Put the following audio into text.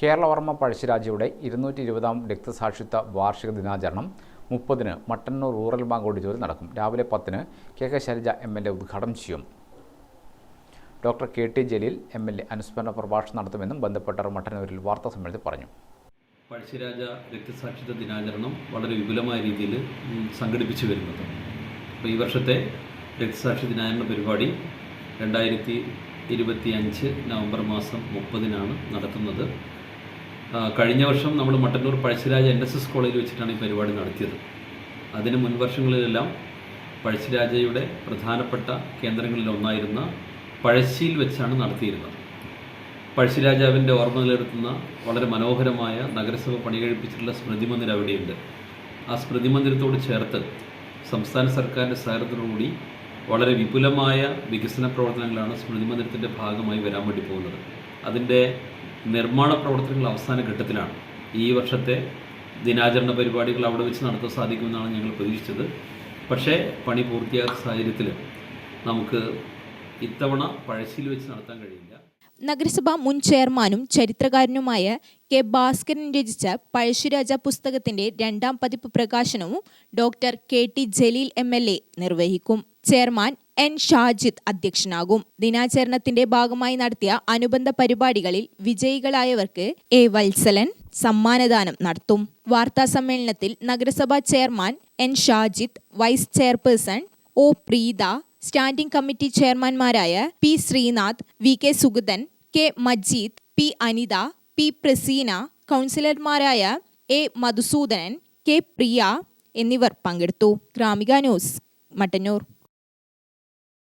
കേരളവർമ്മ പഴശ്ശിരാജയുടെ ഇരുന്നൂറ്റി ഇരുപതാം രക്തസാക്ഷിത്വ വാർഷിക ദിനാചരണം മുപ്പതിന് മട്ടന്നൂർ റൂറൽ ബാങ്ക് ഓഡിറ്റോറിയം നടക്കും. രാവിലെ പത്തിന് K K Shailaja M L A ഉദ്ഘാടനം ചെയ്യും. Doctor K T Jaleel M L A അനുസ്മരണ പ്രഭാഷണം നടത്തുമെന്നും ബന്ധപ്പെട്ടവർ മട്ടന്നൂരിൽ വാർത്താ സമ്മേളനത്തിൽ പറഞ്ഞു. പഴശ്ശിരാജ രക്തസാക്ഷിത്വ ദിനാചരണം വളരെ വിപുലമായ രീതിയിൽ സംഘടിപ്പിച്ചു വരുന്നത്. അപ്പോൾ ഈ വർഷത്തെ രക്തസാക്ഷി ദിനാചരണ പരിപാടി രണ്ടായിരത്തി ഇരുപത്തി അഞ്ച് നവംബർ മാസം മുപ്പതിനാണ് നടത്തുന്നത് കഴിഞ്ഞ വർഷം നമ്മൾ Mattannur Pazhassiraja N S S കോളേജിൽ വെച്ചിട്ടാണ് ഈ പരിപാടി നടത്തിയത്. അതിന് മുൻ വർഷങ്ങളിലെല്ലാം പഴശ്ശിരാജയുടെ പ്രധാനപ്പെട്ട കേന്ദ്രങ്ങളിലൊന്നായിരുന്ന പഴശ്ശിയിൽ വെച്ചാണ് നടത്തിയിരുന്നത്. പഴശ്ശിരാജാവിന്റെ ഓർമ്മ നിലനിർത്തുന്ന വളരെ മനോഹരമായ നഗരസഭ പണി കഴിപ്പിച്ചിട്ടുള്ള സ്മൃതി മന്ദിരം അവിടെയുണ്ട്. ആ സ്മൃതി മന്ദിരത്തോട് ചേർത്ത് സംസ്ഥാന സർക്കാരിന്റെ സഹകരണത്തോടുകൂടി വളരെ വിപുലമായ വികസന പ്രവർത്തനങ്ങളാണ് സ്മൃതി മന്ദിരത്തിന്റെ ഭാഗമായി വരാൻ വേണ്ടി പോകുന്നത്. അതിന്റെ നിർമ്മാണ പ്രവർത്തനങ്ങൾ അവസാന ഘട്ടത്തിലാണ്. ഈ വർഷത്തെ ദിനാചരണ പരിപാടികൾ അവിടെ വെച്ച് നടത്താൻ സാധിക്കുമെന്നാണ് ഞങ്ങൾ പ്രതീക്ഷിച്ചത്. പക്ഷേ പണി പൂർത്തിയാകാത്ത സാഹചര്യത്തിൽ നമുക്ക് ഇത്തവണ പഴശ്ശിയിൽ വെച്ച് നടത്താൻ കഴിയില്ല. നഗരസഭാ മുൻ ചെയർമാനും ചരിത്രകാരനുമായ കെ ഭാസ്കരൻ രചിച്ച പഴശ്ശിരാജ പുസ്തകത്തിന്റെ രണ്ടാം പതിപ്പ് പ്രകാശനവും doctor K T Jaleel A നിർവഹിക്കും. ചെയർമാൻ എൻ ഷാജിദ് അധ്യക്ഷനാകും. ദിനാചരണത്തിന്റെ ഭാഗമായി നടത്തിയ അനുബന്ധ പരിപാടികളിൽ വിജയികളായവർക്ക് എ വത്സലൻ സമ്മാനദാനം നടത്തും. വാർത്താ സമ്മേളനത്തിൽ നഗരസഭാ chairman N Shajid vice chairperson O Preetha standing committee ചെയർമാൻമാരായ P Sreenath V K Sugathan K Majeed P Anitha P Praseena കൗൺസിലർമാരായ എ മധുസൂദനൻ കെ പ്രിയ എന്നിവർ പങ്കെടുത്തു. ഗ്രാമിക ന്യൂസ് മട്ടന്നൂർ.